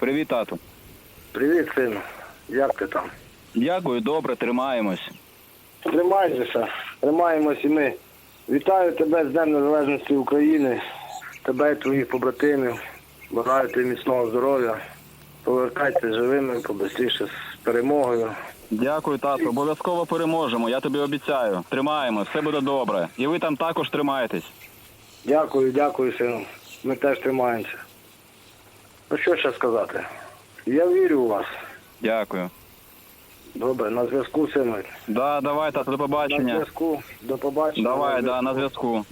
тату. Привіт, сину. Як ти там? Дякую, добре, тримаємось. Тримайся, тримаємось і ми. Вітаю тебе з Днем Незалежності України, тебе і твоїх побратимів. Бажаю тобі міцного здоров'я. Повертайтеся живими, побистріше з перемогою. Дякую, тату. Обов'язково переможемо. Я тобі обіцяю. Тримаємось, все буде добре. І ви там також тримаєтесь. Дякую, дякую, сину. Ми теж тримаємося. Ну що ще сказати? Я вірю у вас. Дякую. Добре, на зв'язку, сину. Да, давай, тату, до На побачення. зв'язку. До побачення. Давай, да, на зв'язку.